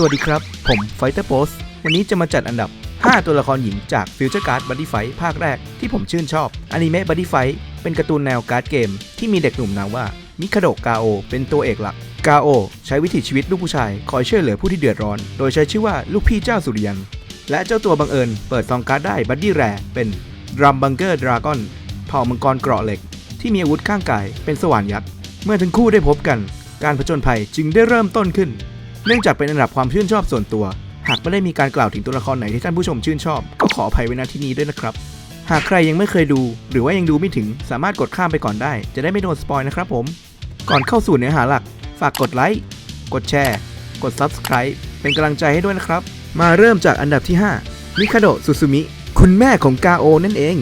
สวัสดีครับ ผม Fighter Post วันนี้จะมาจัดอันดับ 5 ตัวละครหญิงจาก Future Card Buddy Fight ภาคแรกที่ผมชื่นชอบอนิเมะ Buddy Fight เป็นการ์ตูนแนวการ์ดเกม ที่มีเด็กหนุ่มนามว่า มิคาโดกาโอ เป็นตัวเอกหลัก กาโอ ใช้วิถีชีวิตลูกผู้ชาย คอยช่วยเหลือผู้ที่เดือดร้อน โดยใช้ชื่อว่าลูกพี่เจ้าสุริยัน และเจ้าตัวบังเอิญ เปิดซองการ์ดได้บัดดี้แรเป็นรัมบังเกอร์ดราก้อนเผ่ามังกรเกราะเหล็ก ที่มีอาวุธข้างกายเป็นสว่านยักษ์เมื่อทั้งคู่ได้พบกัน การผจญภัยจึงได้เริ่มต้นขึ้น เนื่องจากเป็นอันดับความชื่นชอบส่วนตัว หากไม่ได้มีการกล่าวถึงตัวละครไหนที่ท่านผู้ชมชื่นชอบ ก็ขออภัยไว้ณที่นี้ด้วยนะครับ หากใครยังไม่เคยดู หรือว่ายังดูไม่ถึงสามารถกดข้ามไปก่อนได้ จะได้ไม่โดนสปอยนะครับผม ก่อนเข้าสู่เนื้อหาหลัก ฝากกดไลค์กดแชร์ กด Subscribe เป็นกำลังใจให้ด้วยนะครับ มาเริ่มจากอันดับที่ 5 มิคาโดะซูซูมิ คุณแม่ของกาโอนั่นเอง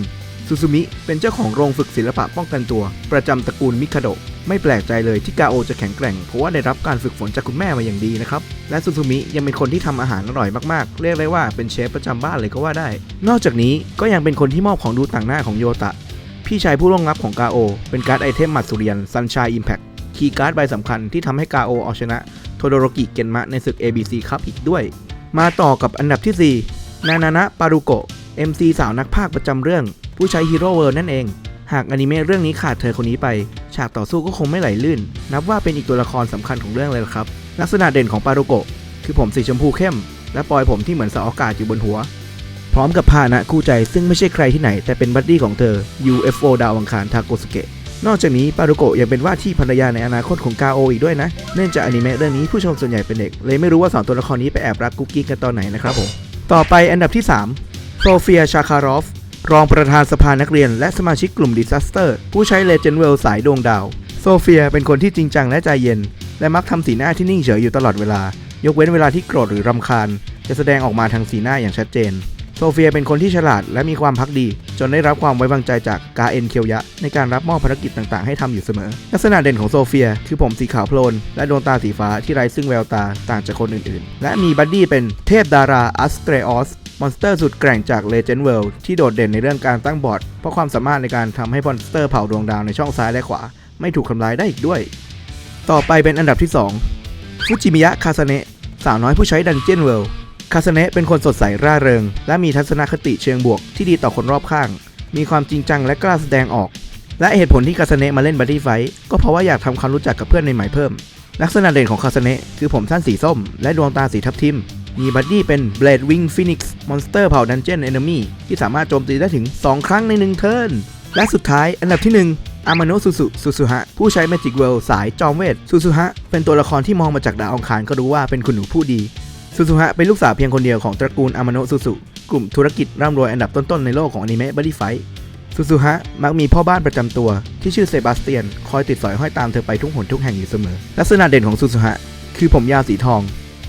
ซูซูมิเป็นเจ้าของโรงฝึกศิลปะป้องกันตัว ประจำตระกูลมิคาโดะไม่แปลกใจเลยที่กาโอจะแข็งแกร่งเพราะว่าได้รับการฝึกฝนจากคุณแม่มาอย่างดีนะครับ และซูซูมิยังเป็นคนที่ทำอาหารอร่อยมากๆ เรียกได้ว่าเป็นเชฟประจำบ้านเลยก็ว่าได้ นอกจากนี้ก็ยังเป็นคนที่มอบของดูต่างหน้าของโยตะ พี่ชายผู้ล่วงลับของกาโอ เป็นการ์ดไอเทมหมัดสุริยันซันช i ยอิมแพคคีย์การ์ดใบสำคัญที่ทำให้กาโอเอาชนะโทโดโรกิเกนมะในศึก ABC ครับอีกด้วย มาต่อกับอันดับที่ 4 นานานะปารุโกะ MC สาวนักพากย์ประจำเรื่อง ผู้ใช้ฮีโร่เวิร์นั่นเอง หากอนิเมะเรื่องนี้ขาดเธอคนนี้ไป ฉากต่อสู้ก็คงไม่ไหลลื่น นับว่าเป็นอีกตัวละครสำคัญของเรื่องเลยละครับ ลักษณะเด่นของปารุโกะคือผมสีชมพูเข้ม และปลอยผมที่เหมือนเสาอากาศอยู่บนหัว พร้อมกับพาหนะคู่ใจซึ่งไม่ใช่ใครที่ไหน แต่เป็นบัดดี้ของเธอ UFO ดาวอังคารทาโกสเกะนอกจากนี้ปารุโกะยังเป็นว่าที่ภรรยาในอนาคตของกาโออีกด้วยนะ เนื่องจากอนิเมะเรื่องนี้ผู้ชมส่วนใหญ่เป็นเด็ก เลยไม่รู้ว่าสองตัวละครนี้ไปแอบรักกุ๊กกิ๊กกันตอนไหนนะครับผม ต่อไปอันดับที่ 3 โซเฟียชาคารอฟ รองประธานสภานักเรียน และสมาชิกกลุ่มดิซัสเตอร์ผู้ใช้เลเจนด์เวลสายดวงดาว โซเฟียเป็นคนที่จริงจังและใจเย็น และมักทำสีหน้าที่นิ่งเฉยอยู่ตลอดเวลา ยกเว้นเวลาที่โกรธหรือรำคาญ จะแสดงออกมาทางสีหน้าอย่างชัดเจน โซเฟียเป็นคนที่ฉลาดและมีความพักดี จนได้รับความไว้วางใจจากกาเอ็นเคียวยะ ในการรับมอบภารกิจต่างๆ ให้ทำอยู่เสมอ ลักษณะเด่นของโซเฟีย คือผมสีขาวโพลนและดวงตาสีฟ้าที่ไร้ซึ่งแววตาต่างจากคนอื่นๆ และมีบัดดี้เป็นเทพดาราอัสเตรออส มอนสเตอร์สุดแกร่งจาก Legend World ที่โดดเด่นในเรื่องการตั้งบอร์ดเพราะความสามารถในการทำให้มอนสเตอร์เผาดวงดาวในช่องซ้ายและขวา ไม่ถูกทำลายได้อีกด้วย ต่อไปเป็นอันดับที่ 2 ฟุจิมิยะคาซาเนะสาวน้อยผู้ใช้ Dungeon World คาซาเนะเป็นคนสดใสร่าเริง และมีทัศนคติเชิงบวกที่ดีต่อคนรอบข้าง มีความจริงจังและกล้าแสดงออก และเหตุผลที่คาซาเนะมาเล่นบัดดี้ไฟก็เพราะว่าอยากทำความรู้จักกับเพื่อนใหม่ๆเพิ่ม ลักษณะเด่นของคาซาเนะคือผมสั้นสีส้ม และดวงตาสีทับทิม มีบัดดี้เป็น Blade Wing Phoenix Monster เผ่า Dungeon Enemy ที่สามารถโจมตีได้ถึง 2 ครั้งใน 1 เทิร์น และสุดท้ายอันดับที่ 1อามาโนะสุสุสุสุฮะ ผู้ใช้ Magic World สายจอมเวทสุสุฮะ เป็นตัวละครที่มองมาจากดาวองคารก็รู้ว่าเป็นคุณหนูผู้ดี สุสุฮะเป็นลูกสาวเพียงคนเดียวของตระกูลอามาโนะสุสุ กลุ่มธุรกิจร่ำรวยอันดับต้นๆ ในโลกของอนิเมะบัดดี้ไฟสุสุฮะมักมีพ่อบ้านประจำตัว ที่ชื่อเซบาสเตียน คอยติดสอยห้อยตามเธอไปทุกหนทุกแห่งอยู่เสมอ ลักษณะเด่นของสุสุฮะคือผมยาวสีทอง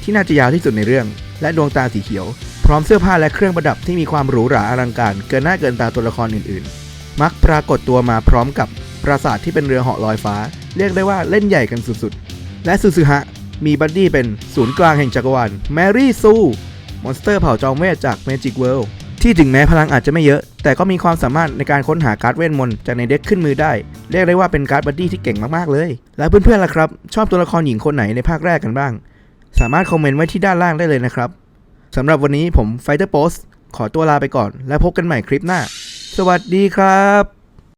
ที่น่าจะยาวที่สุดในเรื่อง และดวงตาสีเขียว พร้อมเสื้อผ้าและเครื่องประดับที่มีความหรูหราอลังการ เกินหน้าเกินตาตัวละครอื่นๆ มักปรากฏตัวมาพร้อมกับปราสาทที่เป็นเรือเหาะลอยฟ้า เรียกได้ว่าเล่นใหญ่กันสุดๆ และซูซูฮะมีบัดดี้เป็นศูนย์กลางแห่งจักรวาลแมรี่ซูมอนสเตอร์เผ่าจอมเวทจาก Magic World ที่ถึงแม้พลังอาจจะไม่เยอะ แต่ก็มีความสามารถในการค้นหาการ์ดเวทมนต์จากในเด็กขึ้นมือได้ เรียกได้ว่าเป็นการ์ดบัดดี้ที่เก่งมากๆเลย แล้วเพื่อนๆล่ะครับ ชอบตัวละครหญิงคนไหนในภาคแรกกันบ้าง สามารถคอมเมนต์ไว้ที่ด้านล่างได้เลยนะครับสำหรับวันนี้ผมไฟเตอร์โพสขอตัวลาไปก่อน และพบกันใหม่คลิปหน้า สวัสดีครับ